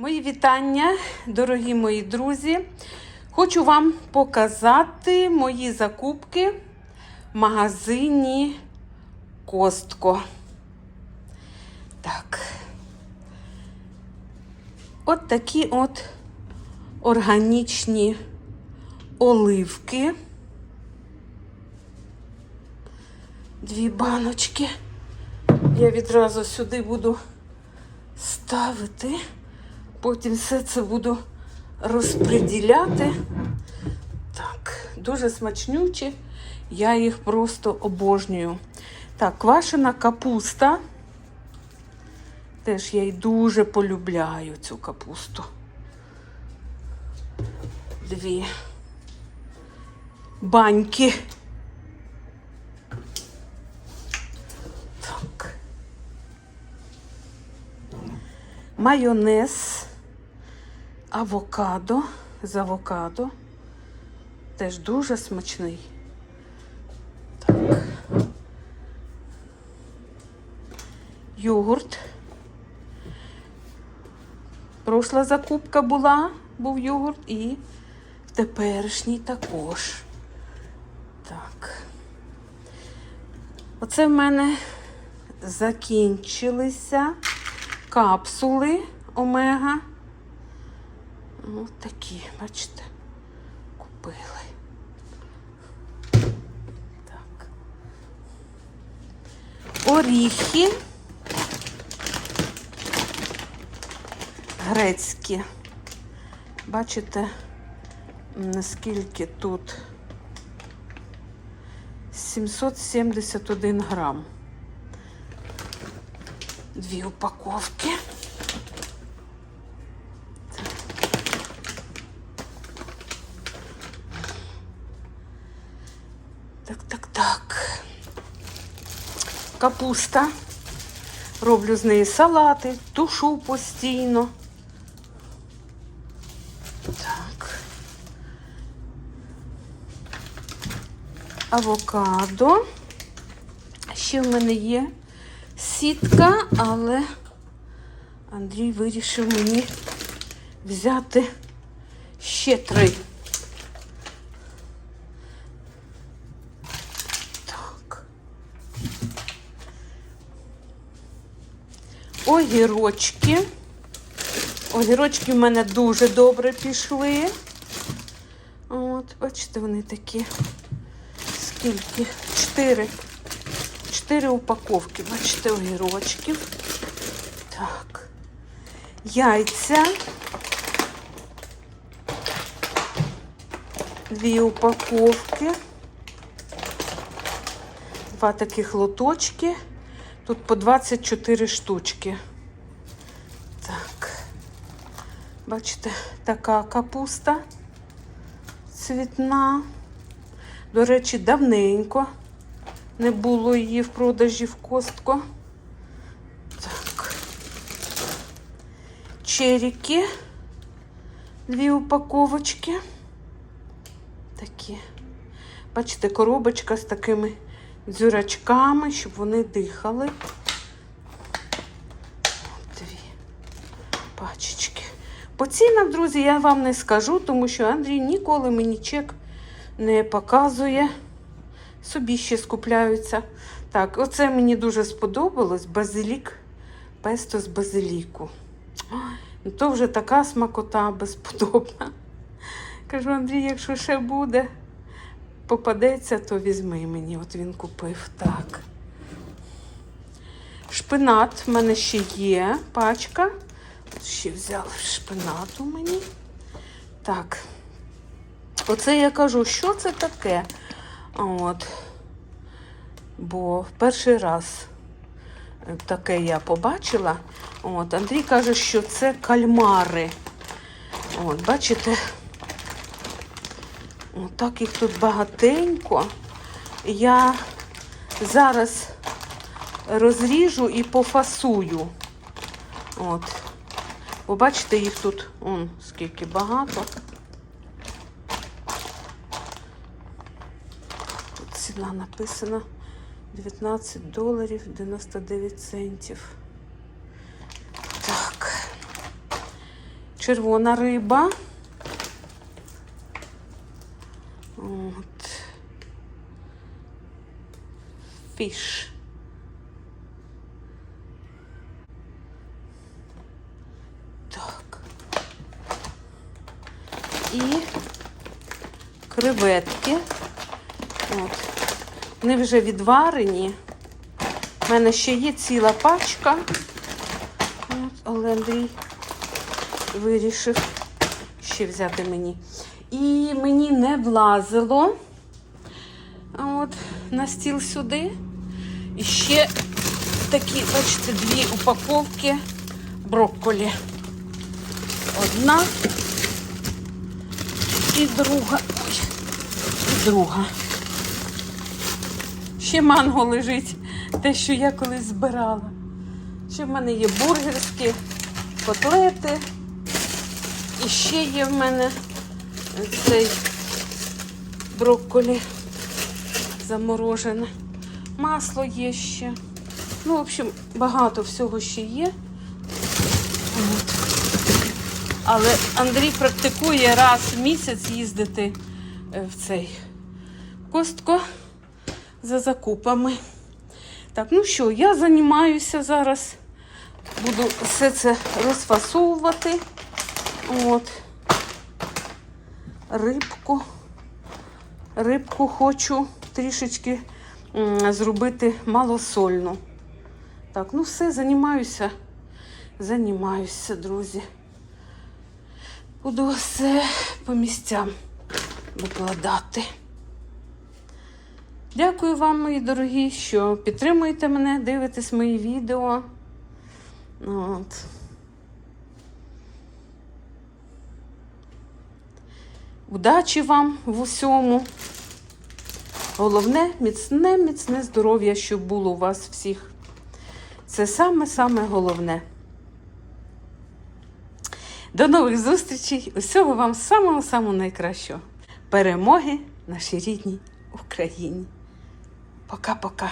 Мої вітання, дорогі мої друзі. Хочу вам показати мої закупки в магазині Костко. Так. От такі от органічні оливки. Дві баночки. Я відразу сюди буду ставити. Потім все це буду розподіляти. Так, дуже смачнючі. Я їх просто обожнюю. Так, квашена капуста. Теж я й дуже полюбляю цю капусту. Дві баньки. Так. Майонез, авокадо з авокадо. Теж дуже смачний. Так. Йогурт. Прошла закупка була, був йогурт і теперішній також. Так. Оце в мене закінчилися капсули омега. Ось такі, бачите, купили. Так. Оріхи. Грецькі. Бачите, наскільки тут 771 грам. Дві упаковки. Так, так, так. Капуста. Роблю з неї салати, тушу постійно. Так. Авокадо. Ще в мене є сітка, але Андрій вирішив мені взяти ще три. Огірочки. Огірочки в мене дуже добре пішли. От, бачите, вони такі. Скільки? Чотири. Чотири упаковки, бачите, огірочків. Так. Яйця. Дві упаковки. Два таких лоточки. Тут по 24 штучки. Так. Бачите, така капуста цвітна. До речі, давненько. Не було її в продажі в костко. Так. Черіки. Дві упаковочки. Такі. Бачите, коробочка з такими дзюрачками, щоб вони дихали. Дві пачечки. По цінах, друзі, я вам не скажу, тому що Андрій ніколи мені чек не показує собі ще скупляються. Так, оце мені дуже сподобалось базилік, песто з базиліку. Ой, ну то вже така смакота безподобна. Кажу, Андрій, якщо ще буде, попадеться, то візьми мені. От він купив так. Шпинат в мене ще є пачка. От ще взяли шпинату мені. Так. Оце я кажу, що це таке? От. Бо перший раз таке я побачила. От, Андрій каже, що це кальмари. От, бачите, от так їх тут багатенько. Я зараз розріжу і пофасую. От. Бо бачите, їх тут он, скільки багато. Тут ціна написана 19 доларів 99 центів. Так. червона риба. Фіш. Так. І креветки. От. Вони вже відварені. У мене ще є ціла пачка. От, але Андрій вирішив ще взяти мені. І мені не влазило от, на стіл сюди. І ще такі, бачите, дві упаковки брокколі. Одна і друга. Ой, і друга. Ще манго лежить, те, що я колись збирала. Ще в мене є бургерські котлети. І ще є в мене цей брокколі заморожене. Масло є ще. Ну, в общем, багато всього ще є. Але Андрій практикує раз в місяць їздити е, в цей костко за закупами. Так, ну що, я займаюся зараз. Буду все це розфасовувати. От. Рибку. Рибку хочу трішечки зробити малосольну. Так, ну все, займаюся. Займаюся, друзі. Буду все по місцям викладати. Дякую вам, мої дорогі, що підтримуєте мене, дивитесь мої відео. От. Удачі вам в усьому. Головне, міцне, міцне здоров'я, щоб було у вас всіх. Це саме-саме головне. До нових зустрічей. Усього вам самого-самого найкращого. Перемоги нашій рідній Україні. Пока-пока.